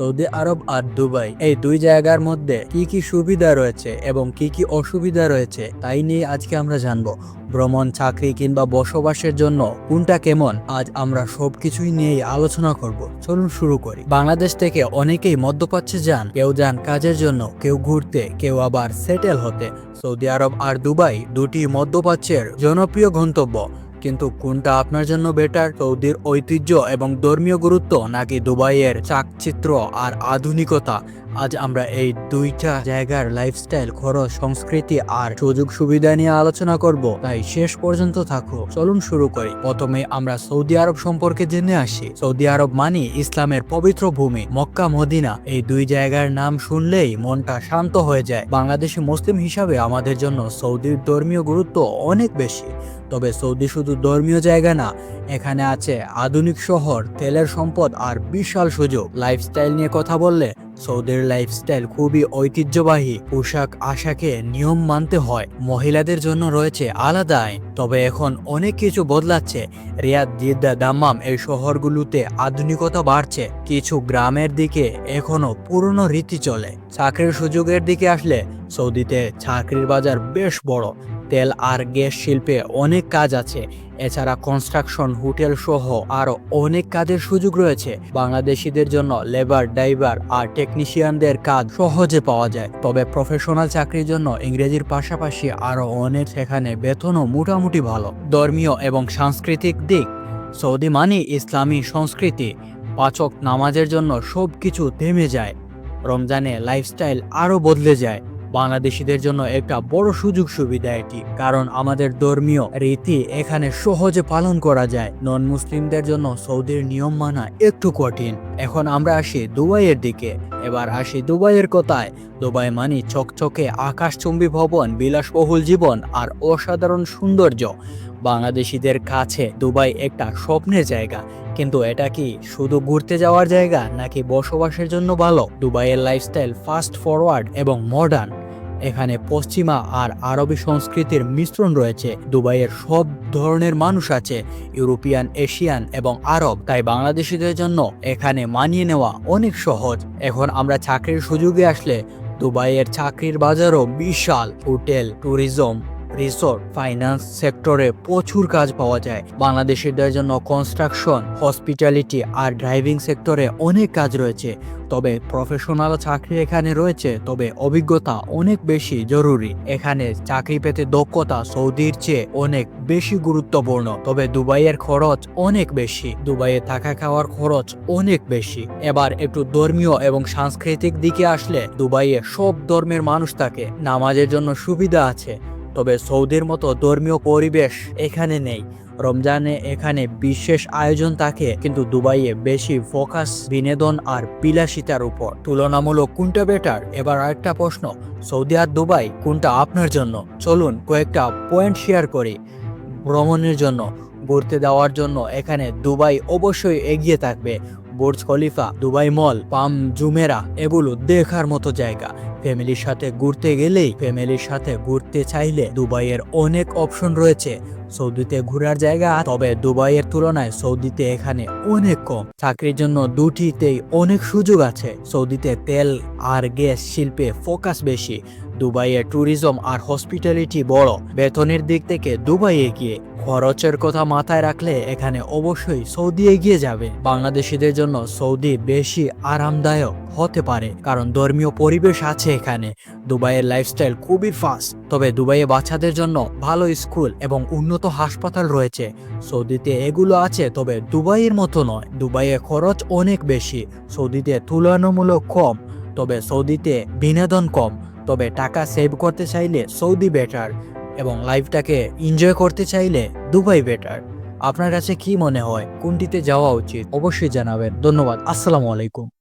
Saudi আরব আর Dubai. এই দুই জায়গার মধ্যে কি কি সুবিধা রয়েছে এবং কি কি অসুবিধা রয়েছে, তাই নিয়ে আজকে আমরা জানব। ভ্রমণ, চাকরি কিংবা বসবাসের জন্য কোনটা কেমন, আজ আমরা সবকিছুই নিয়েই আলোচনা করব। চলুন শুরু করি। বাংলাদেশ থেকে অনেকেই মধ্যপ্রাচ্যে যান। কেউ যান কাজের জন্য, কেউ ঘুরতে, কেউ আবার সেটেল হতে। সৌদি আরব আর দুবাই দুটি মধ্যপ্রাচ্যের জনপ্রিয় গন্তব্য। কিন্তু কোনটা আপনার জন্য বেটার সৌদির ঐতিহ্য এবং ধর্মীয় গুরুত্ব নাকি দুবাইয়ের চাকচিত্র আর আধুনিকতা? আজ আমরা এই দুইটা জায়গার লাইফস্টাইল খরচ, সংস্কৃতি আর সুযোগ সুবিধা নিয়ে আলোচনা করব। তাই শেষ পর্যন্ত থাকো। চলুন শুরু করি। প্রথমে আমরা সৌদি আরব সম্পর্কে জেনে আসি। সৌদি আরব মানি ইসলামের পবিত্র ভূমি, মক্কা, মদিনা। এই দুই জায়গার নাম শুনলেই মনটা শান্ত হয়ে যায়। বাংলাদেশি মুসলিম হিসাবে আমাদের জন্য সৌদির ধর্মীয় গুরুত্ব অনেক বেশি। তবে সৌদি শুধু ধর্মীয় জায়গা না, এখানে আছে আধুনিক শহর, তেলের সম্পদ আর বিশাল সুযোগ। লাইফস্টাইল নিয়ে কথা বললে সৌদির লাইফস্টাইল খুবই ঐতিহ্যবাহী, পোশাক আশাকে নিয়ম মানতে হয়। মহিলাদের জন্য রয়েছে আলাদা তবে এখন অনেক কিছু বদলাচ্ছে। রিয়াদ, জিদ্দা, দাম্মাম এই শহরগুলোতে আধুনিকতা বাড়ছে। কিছু গ্রামের দিকে এখনও পুরনো রীতি চলে। চাকরির সুযোগের দিকে আসলে সৌদিতে চাকরির বাজার বেশ বড়। তেল আর গ্যাস শিল্পে অনেক কাজ আছে। এছাড়া কনস্ট্রাকশন হোটেল সহ আরও অনেক কাজের সুযোগ রয়েছে। বাংলাদেশিদের জন্য লেবার ড্রাইভার আর টেকনিশিয়ানদের কাজ সহজে পাওয়া যায়। তবে প্রফেশনাল চাকরির জন্য ইংরেজির পাশাপাশি আরও অনেক সেখানে বেতনও মোটামুটি ভালো। ধর্মীয় এবং সাংস্কৃতিক দিক, সৌদি মানি, ইসলামী সংস্কৃতি, পাচক নামাজের জন্য সব কিছু থেমে যায়। রমজানে লাইফস্টাইল আরও বদলে যায়। বাংলাদেশিদের জন্য একটা বড় সুযোগ সুবিধা এটি, কারণ আমাদের ধর্মীয় রীতি এখানে সহজে পালন করা যায়। নন মুসলিমদের জন্য সৌদির নিয়ম মানা একটু কঠিন। এখন আমরা আসি দুবাইয়ের দিকে। এবার আসি দুবাইয়ের কথায়। দুবাই মানি চকচকে আকাশচুম্বী ভবন, বিলাসবহুল জীবন আর অসাধারণ সৌন্দর্য। বাংলাদেশিদের কাছে দুবাই একটা স্বপ্নের জায়গা। কিন্তু এটা কি শুধু ঘুরতে যাওয়ার জায়গা নাকি বসবাসের জন্য ভালো? দুবাইয়ের লাইফস্টাইল ফাস্ট ফরওয়ার্ড এবং মডার্ন এখানে পশ্চিমা আর আরবি সংস্কৃতির মিশ্রণ রয়েছে। দুবাইয়ের সব ধরনের মানুষ আছে, ইউরোপিয়ান, এশিয়ান এবং আরব। তাই বাংলাদেশিদের জন্য এখানে মানিয়ে নেওয়া অনেক সহজ। এখন আমরা চাকরির সুযোগে আসলে দুবাইয়ের চাকরির বাজারও বিশাল। হোটেল, ট্যুরিজম রিসোর্ট ফাইন্যান্স সেক্টরে প্রচুর কাজ পাওয়া যায়। বাংলাদেশিদের জন্য কনস্ট্রাকশন হসপিটালিটি আর ড্রাইভিং সেক্টরে অনেক কাজ রয়েছে। তবে প্রফেশনাল চাকরি এখানে রয়েছে, তবে অভিজ্ঞতা অনেক বেশি জরুরি। এখানে চাকরি পেতে দক্ষতা সৌদির চেয়ে অনেক বেশি গুরুত্বপূর্ণ। তবে দুবাইয়ের খরচ অনেক বেশি। দুবাইয়ে থাকা খাওয়ার খরচ অনেক বেশি। এবার একটু ধর্মীয় এবং সাংস্কৃতিক দিকে আসলে দুবাইয়ে সব ধর্মের মানুষ থাকে। নামাজের জন্য সুবিধা আছে। তবে সৌদির মতো ধর্মীয় পরিবেশ এখানে নেই। রমজানে এখানে বিশেষ আয়োজন থাকে, কিন্তু দুবাইয়ে বেশি ফোকাস, বিনোদন আর বিলাসিতার উপর। তুলনামূলক কোনটা বেটার এবার আরেকটা প্রশ্ন, সৌদি আর দুবাই কোনটা আপনার জন্য? চলুন কয়েকটা পয়েন্ট শেয়ার করি ভ্রমণের জন্য। ঘুরতে দেওয়ার জন্য এখানে দুবাই অবশ্যই এগিয়ে থাকবে। Burj Khalifa, Dubai mall, Palm Jumeirah, এগুলো দেখার মতো জায়গা। ফ্যামিলির সাথে ঘুরতে গেলেই ফ্যামিলির সাথে ঘুরতে চাইলে দুবাইয়ের অনেক অপশন রয়েছে। সৌদিতে ঘোরার জায়গা, তবে দুবাইয়ের তুলনায় সৌদিতে এখানে অনেক কম। চাকরির জন্য দুটিতেই অনেক সুযোগ আছে। সৌদিতে তেল আর গ্যাস শিল্পে ফোকাস বেশি। দুবাইয়ে ট্যুরিজম আর হসপিটালিটি বড়। বেতনের দিক থেকে দুবাই এগিয়ে। খরচের কথা মাথায় রাখলে এখানে অবশ্যই সৌদি এগিয়ে যাবে। বাংলাদেশিদের জন্য সৌদি বেশি আরামদায়ক হতে পারে, কারণ ধর্মীয় পরিবেশ আছে এখানে। দুবাইয়ের লাইফস্টাইল খুবই ফাস্ট তবে দুবাইয়ে বাচ্চাদের জন্য ভালো স্কুল এবং উন্নত হাসপাতাল রয়েছে। সৌদিতে এগুলো আছে, তবে দুবাইয়ের মতো নয়। দুবাইয়ে খরচ অনেক বেশি, সৌদিতে তুলনামূলক কম, তবে সৌদিতে বিনোদন কম। তবে টাকা সেভ করতে চাইলে সৌদি বেটার এবং লাইফটাকে এনজয় করতে চাইলে দুবাই বেটার আপনার কাছে কি মনে হয়? কোনটিতে যাওয়া উচিত? অবশ্যই জানাবেন। ধন্যবাদ। আসসালামু আলাইকুম।